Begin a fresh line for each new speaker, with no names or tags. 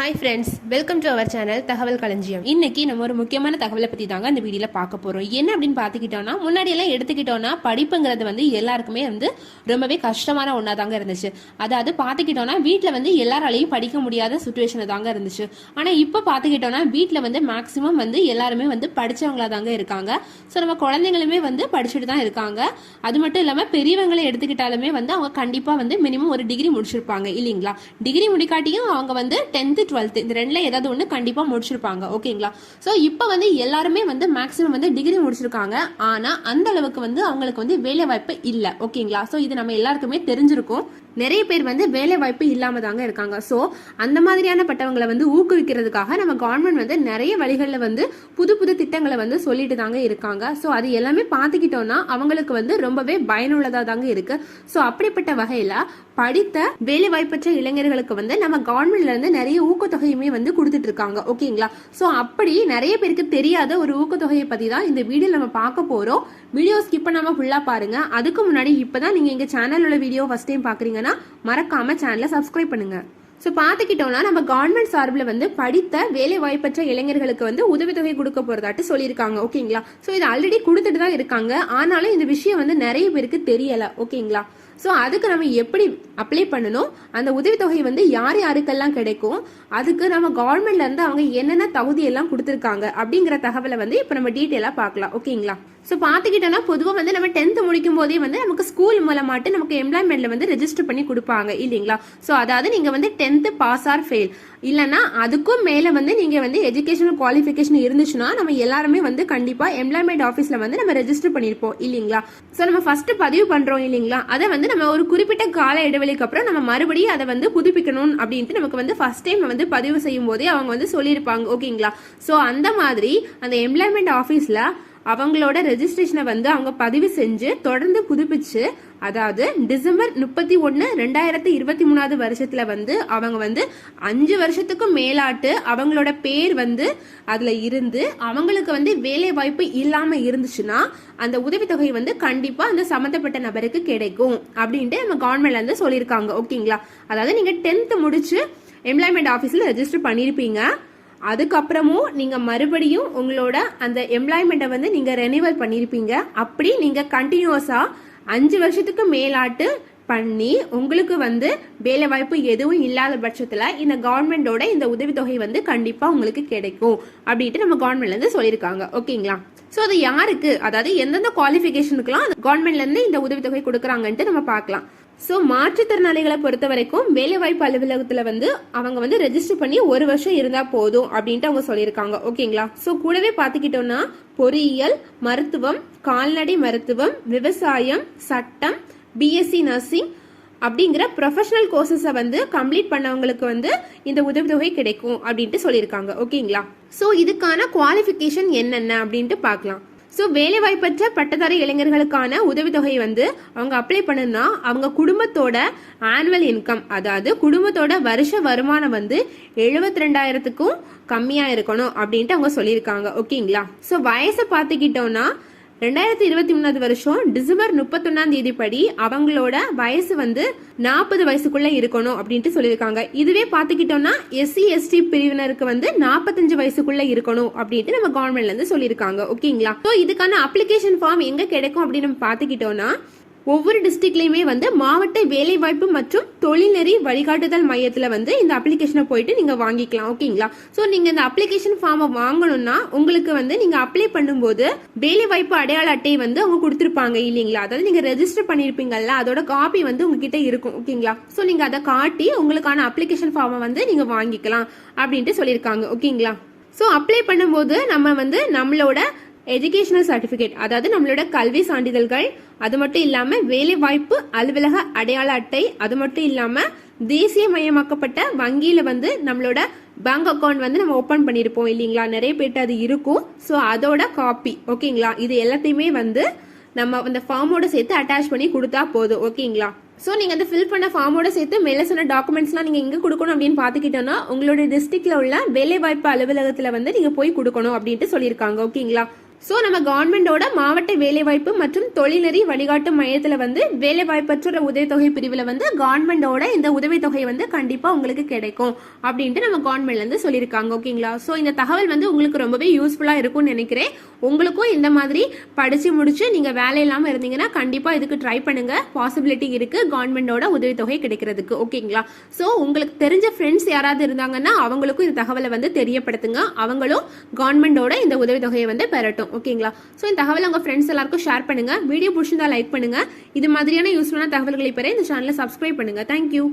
Hi friends welcome to our channel Thagaval Kalanjiyam இன்னைக்கு நம்ம ஒரு முக்கியமான தகவலை பற்றி தாங்க அந்த வீடியோவில் பார்க்க போகிறோம் என்ன அப்படின்னு பார்த்துக்கிட்டோம்னா முன்னாடியெல்லாம் எடுத்துக்கிட்டோன்னா எடுத்துக்கிட்டோம்னா படிப்புங்கிறது வந்து எல்லாருக்குமே வந்து ரொம்பவே கஷ்டமான ஒன்றா தாங்க இருந்துச்சு. அதாவது பார்த்துக்கிட்டோம்னா வீட்டில் வந்து எல்லாராலையும் படிக்க முடியாத சுச்சுவேஷனை தாங்க இருந்துச்சு. ஆனால் இப்போ பார்த்துக்கிட்டோம்னா வீட்டில் வந்து மேக்ஸிமம் வந்து எல்லாருமே வந்து படித்தவங்களா தாங்க இருக்காங்க. ஸோ நம்ம குழந்தைங்களுமே வந்து படிச்சுட்டு தான் இருக்காங்க. அது மட்டும் இல்லாமல் பெரியவங்களை எடுத்துக்கிட்டாலுமே வந்து அவங்க கண்டிப்பாக வந்து மினிமம் ஒரு டிகிரி முடிச்சிருப்பாங்க இல்லைங்களா? டிகிரி முடிக்காட்டியும் அவங்க வந்து டென்த்து டுவெல்த்து இந்த ரெண்டில் ஏதாவது ஒன்று கண்டிப்பாக முடிச்சிருப்பாங்க. ஓகேங்களா ஸோ இப்போ வந்து எல்லாருமே வந்து மேக்ஸிமம் வந்து டிகிரி முடிச்சிருக்காங்க. ஆனால் அந்த அளவுக்கு வந்து அவங்களுக்கு வந்து வேலை வாய்ப்பு இல்லை ஓகேங்களா ஸோ இது நம்ம எல்லாருக்குமே தெரிஞ்சிருக்கும். நிறைய பேர் வந்து வேலை வாய்ப்பு இல்லாம தாங்க இருக்காங்க. ஸோ அந்த மாதிரியான பட்டவங்களை வந்து ஊக்குவிக்கிறதுக்காக நம்ம கவர்மெண்ட் வந்து நிறைய வழிகளில் வந்து புது புது திட்டங்களை வந்து சொல்லிட்டு தாங்க இருக்காங்க. ஸோ அது எல்லாமே பார்த்துக்கிட்டோம்னா அவங்களுக்கு வந்து ரொம்பவே பயனுள்ளதாக தாங்க இருக்கு. ஸோ அப்படிப்பட்ட வகையில் படித்த வேலை வாய்ப்பற்ற இளைஞர்களுக்கு வந்து நம்ம கவர்மெண்ட்ல இருந்து நிறைய ஊக்கத்தொகையுமே வந்து கொடுத்துட்டு இருக்காங்க ஓகேங்களா? ஸோ அப்படி நிறைய பேருக்கு தெரியாத ஒரு ஊக்கத்தொகையை பத்தி தான் இந்த வீடியோ நம்ம பார்க்க போறோம். வீடியோ ஸ்கிப் பண்ணாம ஃபுல்லா பாருங்க. அதுக்கு முன்னாடி இப்பதான் நீங்க எங்க சேனல் உள்ள வீடியோ ஃபர்ஸ்ட் டைம் பாக்குறீங்கன்னா மறக்காம சேனலை சப்ஸ்கிரைப் பண்ணுங்க. ஸோ பார்த்துக்கிட்டோம்னா நம்ம கவர்மெண்ட் சார்பில் வந்து படித்த வேலை வாய்ப்பற்ற இளைஞர்களுக்கு வந்து உதவித்தொகை கொடுக்க போகிறதாட்டு சொல்லியிருக்காங்க. ஓகேங்களா? ஸோ இது ஆல்ரெடி கொடுத்துட்டு தான் இருக்காங்க. ஆனாலும் இந்த விஷயம் வந்து நிறைய பேருக்கு தெரியலை. ஓகேங்களா? ஸோ அதுக்கு நம்ம எப்படி அப்ளை பண்ணணும்? அந்த உதவித்தொகை வந்து யார் யாருக்கெல்லாம் கிடைக்கும்? அதுக்கு நம்ம கவர்மெண்ட்லேருந்து அவங்க என்னென்ன தகுதியெல்லாம் கொடுத்துருக்காங்க? அப்படிங்கிற தகவலை வந்து இப்போ நம்ம டீட்டெயிலாக பார்க்கலாம். ஓகேங்களா ஸோ பார்த்துக்கிட்டோம்னா பொதுவாக வந்து நம்ம டென்த்து முடிக்கும் போதே வந்து நமக்கு ஸ்கூல் மூலமாட்டு நமக்கு எம்ப்ளாய்மெண்ட்டில் வந்து ரெஜிஸ்டர் பண்ணி கொடுப்பாங்க இல்லைங்களா? ஸோ அதாவது நீங்கள் வந்து டென்த்து பாஸ் ஆர் ஃபெயில் இல்லைன்னா அதுக்கும் மேலே வந்து நீங்கள் வந்து எஜுகேஷனல் குவாலிஃபிகேஷன் இருந்துச்சுன்னா நம்ம எல்லாருமே வந்து கண்டிப்பாக எம்ப்ளாய்மெண்ட் ஆஃபீஸில் வந்து நம்ம ரெஜிஸ்டர் பண்ணியிருப்போம் இல்லைங்களா? ஸோ நம்ம ஃபஸ்ட்டு பதிவு பண்ணுறோம் இல்லைங்களா? அதை வந்து நம்ம ஒரு குறிப்பிட்ட கால இடைவெளிக்கு அப்புறம் நம்ம மறுபடியும் அதை வந்து புதுப்பிக்கணும் அப்படின்ட்டு நமக்கு வந்து ஃபர்ஸ்ட் டைம் வந்து பதிவு செய்யும் போதே அவங்க வந்து சொல்லியிருப்பாங்க ஓகேங்களா? ஸோ அந்த மாதிரி அந்த எம்ப்ளாய்மெண்ட் ஆஃபீஸில் அவங்களோட ரெஜிஸ்ட்ரேஷனை வந்து அவங்க பதிவு செஞ்சு தொடர்ந்து புதுப்பிச்சு அதாவது டிசம்பர் முப்பத்தி ஒன்று ரெண்டாயிரத்தி இருபத்தி மூணாவது வருஷத்துல வந்து அவங்க வந்து அஞ்சு வருஷத்துக்கும் மேலாட்டு அவங்களோட பேர் வந்து அதுல இருந்து அவங்களுக்கு வந்து வேலை வாய்ப்பு இல்லாம இருந்துச்சுன்னா அந்த உதவித்தொகை வந்து கண்டிப்பா அந்த சம்மந்தப்பட்ட நபருக்கு கிடைக்கும் அப்படின்ட்டு நம்ம கவர்மெண்ட்ல இருந்து சொல்லியிருக்காங்க. ஓகேங்களா அதாவது நீங்க டென்த் முடிச்சு எம்ப்ளாய்மெண்ட் ஆஃபீஸில் ரெஜிஸ்டர் பண்ணியிருப்பீங்க அதுக்கப்புறமும் நீங்கள் மறுபடியும் உங்களோட அந்த எம்ப்ளாய்மெண்ட்டை வந்து நீங்கள் ரெனிவல் பண்ணியிருப்பீங்க அப்படி நீங்கள் கண்டினியூஸாக அஞ்சு வருஷத்துக்கு மேலாட்டு பண்ணி உங்களுக்கு வந்து வேலை வாய்ப்பு எதுவும் இல்லாத பட்சத்தில் இந்த கவர்மெண்டோட இந்த உதவித்தொகை வந்து கண்டிப்பாக உங்களுக்கு கிடைக்கும் அப்படின்ட்டு நம்ம கவர்மெண்ட்லேருந்து சொல்லியிருக்காங்க. ஓகேங்களா? ஸோ அது யாருக்கு? அதாவது எந்தெந்த குவாலிஃபிகேஷனுக்குலாம் கவர்மெண்ட்ல இருந்து இந்த உதவித்தொகை கொடுக்குறாங்கன்ட்டு நம்ம பார்க்கலாம். ஸோ மாற்றுத்திறனாளிகளை பொறுத்த வரைக்கும் வேலைவாய்ப்பு அலுவலகத்தில் வந்து அவங்க வந்து ரெஜிஸ்டர் பண்ணி ஒரு வருஷம் இருந்தால் போதும் அப்படின்ட்டு அவங்க சொல்லியிருக்காங்க. ஓகேங்களா? ஸோ கூடவே பார்த்துக்கிட்டோம்னா பொறியியல் மருத்துவம் கால்நடை மருத்துவம் விவசாயம் சட்டம் பிஎஸ்சி நர்சிங் அப்படிங்கிற ப்ரொஃபஷனல் கோர்சஸை வந்து கம்ப்ளீட் பண்ணவங்களுக்கு வந்து இந்த உதவித்தொகை கிடைக்கும் அப்படின்ட்டு சொல்லியிருக்காங்க. ஓகேங்களா? ஸோ இதுக்கான குவாலிஃபிகேஷன் என்னென்ன அப்படின்ட்டு பார்க்கலாம். ஸோ வேலைவாய்ப்பற்ற பட்டதாரி இளைஞர்களுக்கான உதவித்தொகை வந்து அவங்க அப்ளை பண்ணுன்னா அவங்க குடும்பத்தோட ஆனுவல் இன்கம் அதாவது குடும்பத்தோட வருஷ வருமானம் வந்து எழுபத்தி ரெண்டாயிரத்துக்கும் கம்மியாக இருக்கணும் அப்படின்ட்டு அவங்க சொல்லியிருக்காங்க. ஓகேங்களா ஸோ வயசை பார்த்துக்கிட்டோன்னா ரெண்டாயிரத்தி இருபத்தி மூணாவது வருஷம் டிசம்பர் முப்பத்தொன்னாம் தேதி படி அவங்களோட வயசு வந்து நாற்பது வயசுக்குள்ள இருக்கணும் அப்படின்ட்டு சொல்லியிருக்காங்க. இதுவே பார்த்துக்கிட்டோம்னா எஸ்சி எஸ்டி பிரிவினருக்கு வந்து நாற்பத்தஞ்சு வயசுக்குள்ள இருக்கணும் அப்படின்ட்டு நம்ம கவர்மெண்ட்ல இருந்து சொல்லியிருக்காங்க. ஓகேங்களா? ஸோ இதுக்கான அப்ளிகேஷன் ஃபார்ம் எங்க கிடைக்கும் அப்படின்னு நம்ம பார்த்துக்கிட்டோம்னா ஒவ்வொரு டிஸ்ட்ரிக்ட்லயுமே வந்து மாவட்ட வேலைவாய்ப்பு மற்றும் தொழில்நெறி வழிகாட்டுதல் மையத்தில் வந்து இந்த அப்ளிகேஷனை போயிட்டு நீங்கள் வாங்கிக்கலாம் ஓகேங்களா? ஸோ நீங்கள் இந்த அப்ளிகேஷன் ஃபார்மை வாங்கணும்னா உங்களுக்கு வந்து நீங்கள் அப்ளை பண்ணும்போது வேலைவாய்ப்பு அடையாள அட்டை வந்து அவங்க கொடுத்துருப்பாங்க இல்லைங்களா? அதாவது நீங்கள் ரெஜிஸ்டர் பண்ணியிருப்பீங்கல்ல அதோட காப்பி வந்து உங்ககிட்ட இருக்கும் ஓகேங்களா? ஸோ நீங்கள் அதை காட்டி உங்களுக்கான அப்ளிகேஷன் ஃபார்மை வந்து நீங்கள் வாங்கிக்கலாம் அப்படின்ட்டு சொல்லியிருக்காங்க ஓகேங்களா? ஸோ அப்ளை பண்ணும்போது நம்ம வந்து நம்மளோட எஜுகேஷனல் சர்டிஃபிகேட் அதாவது நம்மளோட கல்வி சான்றிதழ்கள் அது மட்டும் இல்லாம வேலை வாய்ப்பு அலுவலக அடையாள அட்டை அது மட்டும் இல்லாம தேசிய மயமாக்கப்பட்ட வங்கியில வந்து நம்மளோட பேங்க் அக்கவுண்ட் வந்து நம்ம ஓபன் பண்ணியிருப்போம் இல்லைங்களா? நிறைய பேர்ட்டு அது இருக்கும். ஸோ அதோட காப்பி ஓகேங்களா? இது எல்லாத்தையுமே வந்து நம்ம அந்த ஃபார்மோட சேர்த்து அட்டாச் பண்ணி கொடுத்தா போதும் ஓகேங்களா? ஸோ நீங்கள் அந்த ஃபில் பண்ண ஃபார்மோட சேர்த்து மேலே சொன்ன டாக்குமெண்ட்ஸ்லாம் நீங்கள் எங்கே கொடுக்கணும் அப்படின்னு பார்த்துக்கிட்டோன்னா உங்களோட டிஸ்ட்ரிக்ட்ல உள்ள வேலைவாய்ப்பு அலுவலகத்தில் வந்து நீங்கள் போய் கொடுக்கணும் அப்படின்ட்டு சொல்லியிருக்காங்க ஓகேங்களா? ஸோ நம்ம கவர்மெண்டோட மாவட்ட வேலைவாய்ப்பு மற்றும் தொழிலறி வழிகாட்டு மையத்தில் வந்து வேலைவாய்ப்பற்ற உதவித்தொகை பிரிவில் வந்து கவர்மெண்டோட இந்த உதவித்தொகை வந்து கண்டிப்பாக உங்களுக்கு கிடைக்கும் அப்படின்ட்டு நம்ம கவர்மெண்ட்லேருந்து சொல்லியிருக்காங்க ஓகேங்களா? ஸோ இந்த தகவல் வந்து உங்களுக்கு ரொம்பவே யூஸ்ஃபுல்லாக இருக்கும்னு நினைக்கிறேன். உங்களுக்கும் இந்த மாதிரி படித்து முடிச்சு நீங்கள் வேலை இல்லாமல் இருந்தீங்கன்னா கண்டிப்பாக இதுக்கு ட்ரை பண்ணுங்க. பாசிபிலிட்டி இருக்குது கவர்மெண்டோட உதவித்தொகை கிடைக்கிறதுக்கு ஓகேங்களா? ஸோ உங்களுக்கு தெரிஞ்ச ஃப்ரெண்ட்ஸ் யாராவது இருந்தாங்கன்னா அவங்களுக்கும் இந்த தகவலை வந்து தெரியப்படுத்துங்க. அவங்களும் கவர்மெண்டோட இந்த உதவித்தொகையை வந்து பெறட்டும். ஓகேங்களா? ஸோ இந்த தகவலை உங்கள் ஃப்ரெண்ட்ஸ் எல்லாருக்கும் ஷேர் பண்ணுங்கள் வீடியோ பிடிச்சிருந்தா லைக் பண்ணுங்க. இது மாதிரியான யூஸ்ஃபுல்லான தகவல்களை பெற இந்த சேனலை சப்ஸ்கிரைப் பண்ணுங்க. தேங்க்யூ